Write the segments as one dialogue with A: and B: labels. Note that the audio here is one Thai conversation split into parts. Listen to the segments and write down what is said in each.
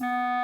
A: Thank you.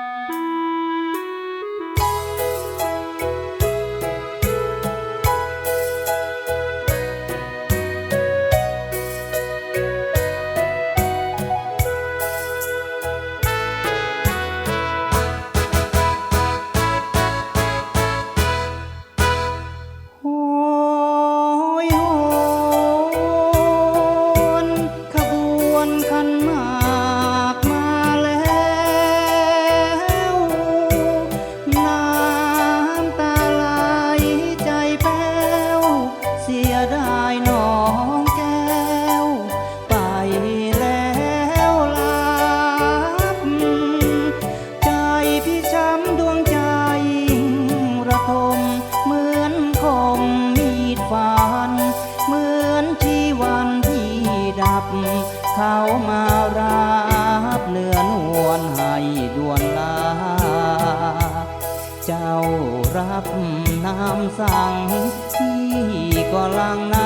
A: ายน้องแก้ว ไปแล้วลับ ใจพี่ช้ำดวงใจระทมเหมือนคมมีดฟัน เหมือนที่วันที่ดับ เขามารับเนื้อนวลให้ดวนลา เจ้ารับน้ำสั่งพี่ ก็ลังน้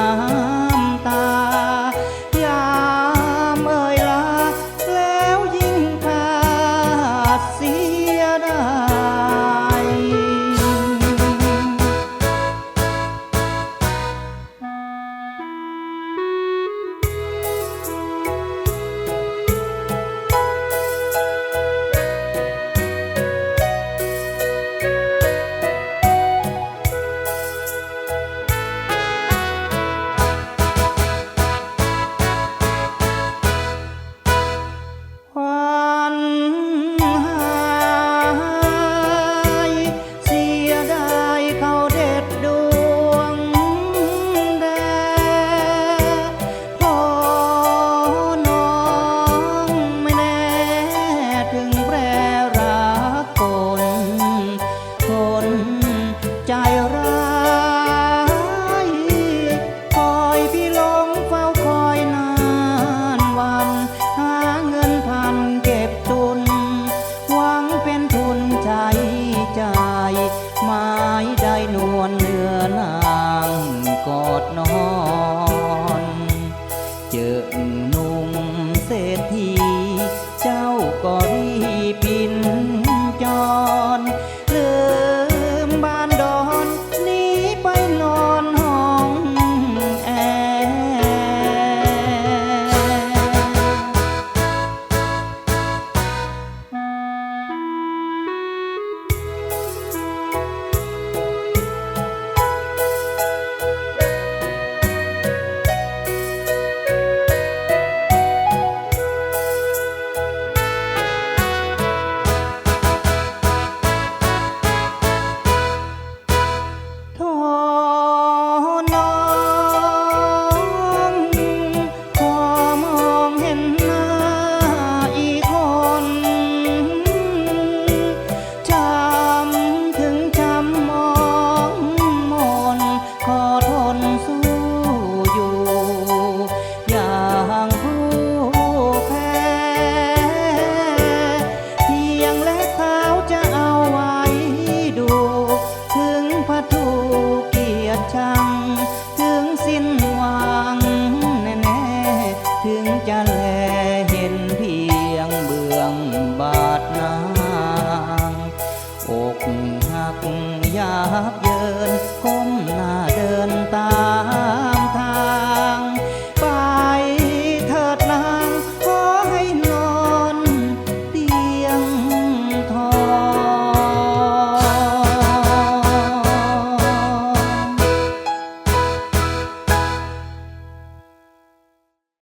A: ร้ายคอยพี่ลงเฝ้าคอยนานวัน หาเงินพันเก็บทุน หวังเป็นทุนใจใจไม่ได้นวลเนื้อนางกอดนอน หักยาบเยินก้มหน้า